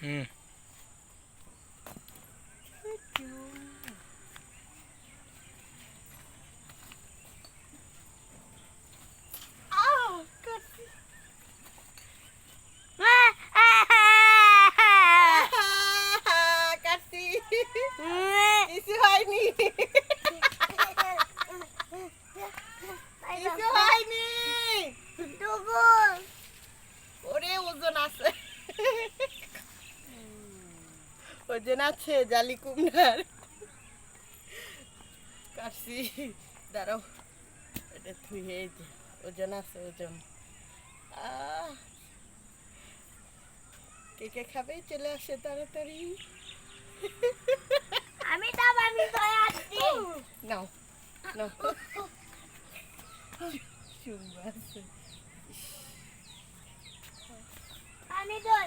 Hmm. Ah, kasih. Isi ini. ওজন আছে জালি কুমড়ার। কাটছি দাঁড়াও। এটা থুয়ে ওজন আছে ওজন। কে কে খাবে? চলে আসে তাড়াতাড়ি। আমি তো আমি তো আসছি। নাও নাও। সুন্দর পানি দই